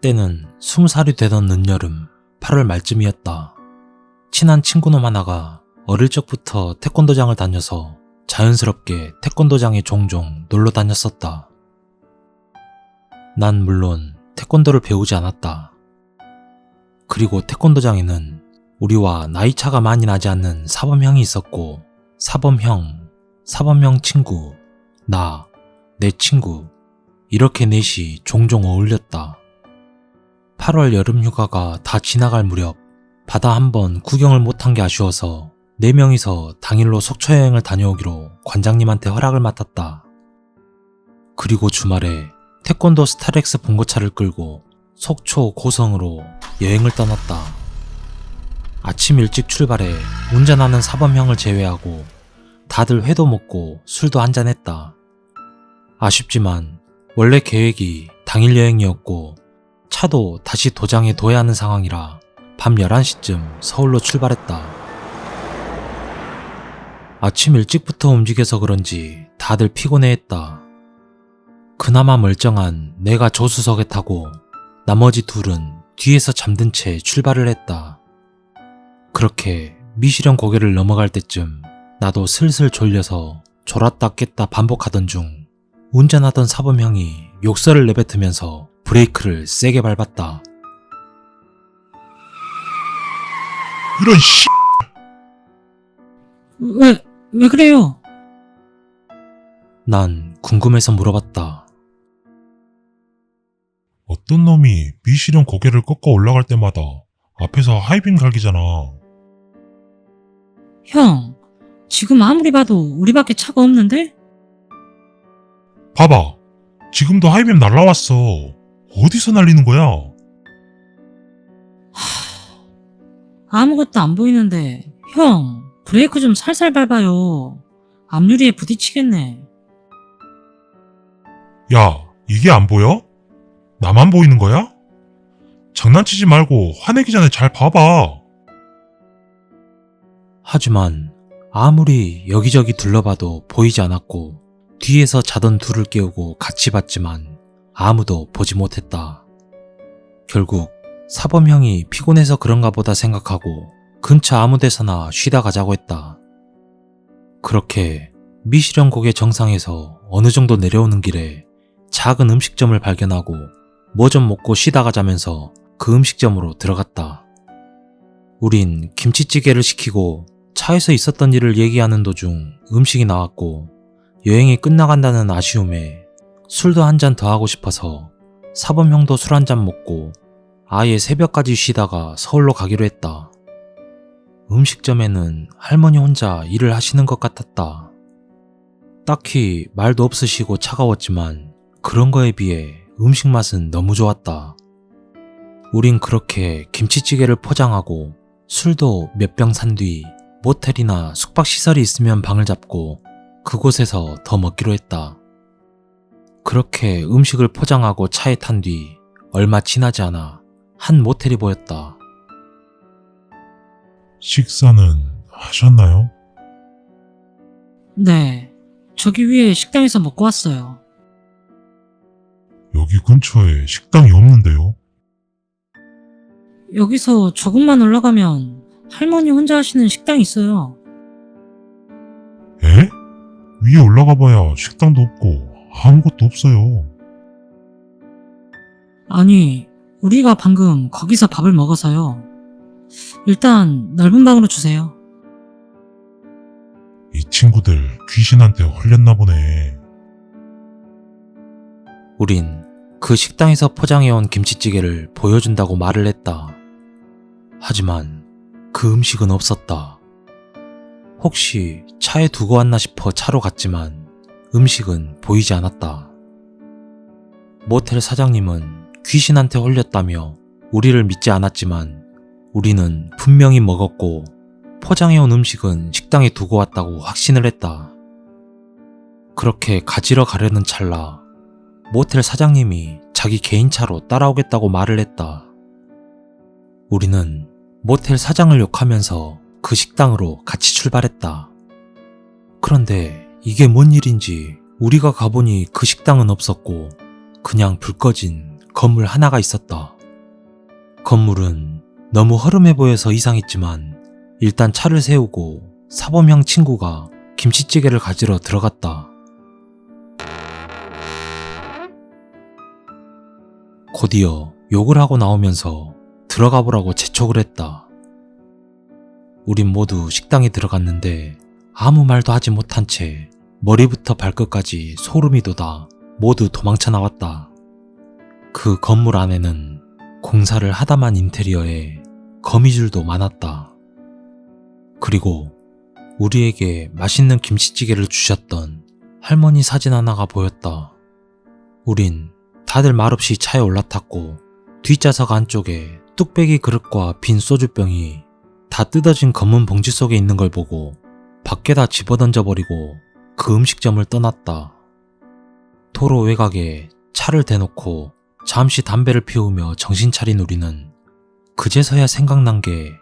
때는 스무 살이 되던 늦여름 8월 말쯤이었다. 친한 친구놈 하나가 어릴 적부터 태권도장을 다녀서 자연스럽게 태권도장에 종종 놀러 다녔었다. 난 물론 태권도를 배우지 않았다. 그리고 태권도장에는 우리와 나이 차가 많이 나지 않는 사범형이 있었고, 사범형, 사범형 친구, 나, 내 친구, 이렇게 넷이 종종 어울렸다. 8월 여름 휴가가 다 지나갈 무렵 바다 한번 구경을 못한 게 아쉬워서 네 명이서 당일로 속초 여행을 다녀오기로 관장님한테 허락을 맡았다. 그리고 주말에 태권도 스타렉스 봉고차를 끌고 속초 고성으로 여행을 떠났다. 아침 일찍 출발해 운전하는 사범형을 제외하고 다들 회도 먹고 술도 한잔했다. 아쉽지만 원래 계획이 당일 여행이었고 차도 다시 도장에 둬야 하는 상황이라 밤 11시쯤 서울로 출발했다. 아침 일찍부터 움직여서 그런지 다들 피곤해했다. 그나마 멀쩡한 내가 조수석에 타고 나머지 둘은 뒤에서 잠든 채 출발을 했다. 그렇게 미시령 고개를 넘어갈 때쯤 나도 슬슬 졸려서 졸았다 깼다 반복하던 중 운전하던 사범형이 욕설을 내뱉으면서 브레이크를 세게 밟았다. 이런 씨 왜, 왜 그래요? 난 궁금해서 물어봤다. 어떤 놈이 미시령 고개를 꺾어 올라갈 때마다 앞에서 하이빔 갈기잖아. 형, 지금 아무리 봐도 우리밖에 차가 없는데? 봐봐. 지금도 하이빔 날라왔어. 어디서 날리는 거야? 아무것도 안 보이는데, 형, 브레이크 좀 살살 밟아요. 앞유리에 부딪히겠네. 야, 이게 안 보여? 나만 보이는 거야? 장난치지 말고 화내기 전에 잘 봐봐. 하지만 아무리 여기저기 둘러봐도 보이지 않았고 뒤에서 자던 둘을 깨우고 같이 봤지만 아무도 보지 못했다. 결국 사범형이 피곤해서 그런가 보다 생각하고 근처 아무 데서나 쉬다 가자고 했다. 그렇게 미시령 고개 정상에서 어느 정도 내려오는 길에 작은 음식점을 발견하고 뭐 좀 먹고 쉬다 가자면서 그 음식점으로 들어갔다. 우린 김치찌개를 시키고 차에서 있었던 일을 얘기하는 도중 음식이 나왔고 여행이 끝나간다는 아쉬움에 술도 한 잔 더 하고 싶어서 사범형도 술 한 잔 먹고 아예 새벽까지 쉬다가 서울로 가기로 했다. 음식점에는 할머니 혼자 일을 하시는 것 같았다. 딱히 말도 없으시고 차가웠지만 그런 거에 비해 음식 맛은 너무 좋았다. 우린 그렇게 김치찌개를 포장하고 술도 몇 병 산 뒤 모텔이나 숙박시설이 있으면 방을 잡고 그곳에서 더 먹기로 했다. 그렇게 음식을 포장하고 차에 탄 뒤 얼마 지나지 않아 한 모텔이 보였다. 식사는 하셨나요? 네, 저기 위에 식당에서 먹고 왔어요. 여기 근처에 식당이 없는데요. 여기서 조금만 올라가면 할머니 혼자 하시는 식당이 있어요. 에? 위에 올라가 봐야 식당도 없고 아무것도 없어요. 아니, 우리가 방금 거기서 밥을 먹어서요. 일단 넓은 방으로 주세요. 이 친구들 귀신한테 홀렸나 보네. 우린 그 식당에서 포장해온 김치찌개를 보여준다고 말을 했다. 하지만 그 음식은 없었다. 혹시 차에 두고 왔나 싶어 차로 갔지만 음식은 보이지 않았다. 모텔 사장님은 귀신한테 홀렸다며 우리를 믿지 않았지만 우리는 분명히 먹었고 포장해온 음식은 식당에 두고 왔다고 확신을 했다. 그렇게 가지러 가려는 찰나 모텔 사장님이 자기 개인차로 따라오겠다고 말을 했다. 우리는 모텔 사장을 욕하면서 그 식당으로 같이 출발했다. 그런데 이게 뭔 일인지 우리가 가보니 그 식당은 없었고 그냥 불 꺼진 건물 하나가 있었다. 건물은 너무 허름해 보여서 이상했지만 일단 차를 세우고 사범형 친구가 김치찌개를 가지러 들어갔다. 곧이어 욕을 하고 나오면서 들어가 보라고 재촉을 했다. 우린 모두 식당에 들어갔는데 아무 말도 하지 못한 채 머리부터 발끝까지 소름이 돋아 모두 도망쳐 나왔다. 그 건물 안에는 공사를 하다만 인테리어에 거미줄도 많았다. 그리고 우리에게 맛있는 김치찌개를 주셨던 할머니 사진 하나가 보였다. 우린 다들 말없이 차에 올라탔고 뒷좌석 안쪽에 뚝배기 그릇과 빈 소주병이 다 뜯어진 검은 봉지 속에 있는 걸 보고 밖에다 집어던져 버리고 그 음식점을 떠났다. 도로 외곽에 차를 대놓고 잠시 담배를 피우며 정신 차린 우리는 그제서야 생각난 게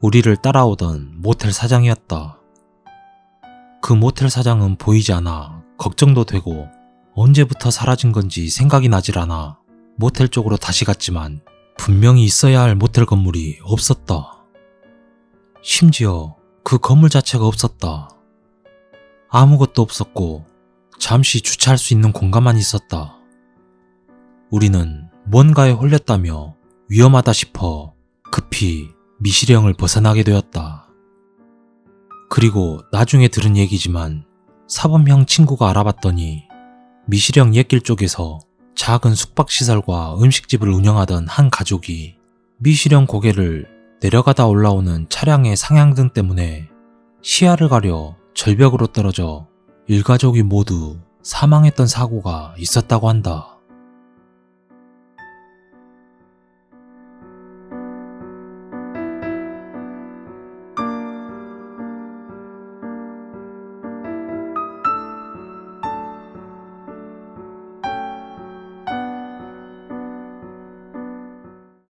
우리를 따라오던 모텔 사장이었다. 그 모텔 사장은 보이지 않아 걱정도 되고 언제부터 사라진 건지 생각이 나질 않아 모텔 쪽으로 다시 갔지만 분명히 있어야 할 모텔 건물이 없었다. 심지어 그 건물 자체가 없었다. 아무것도 없었고 잠시 주차할 수 있는 공간만 있었다. 우리는 뭔가에 홀렸다며 위험하다 싶어 급히 미시령을 벗어나게 되었다. 그리고 나중에 들은 얘기지만 사범형 친구가 알아봤더니 미시령 옛길 쪽에서 작은 숙박시설과 음식집을 운영하던 한 가족이 미시령 고개를 내려가다 올라오는 차량의 상향등 때문에 시야를 가려 절벽으로 떨어져 일가족이 모두 사망했던 사고가 있었다고 한다.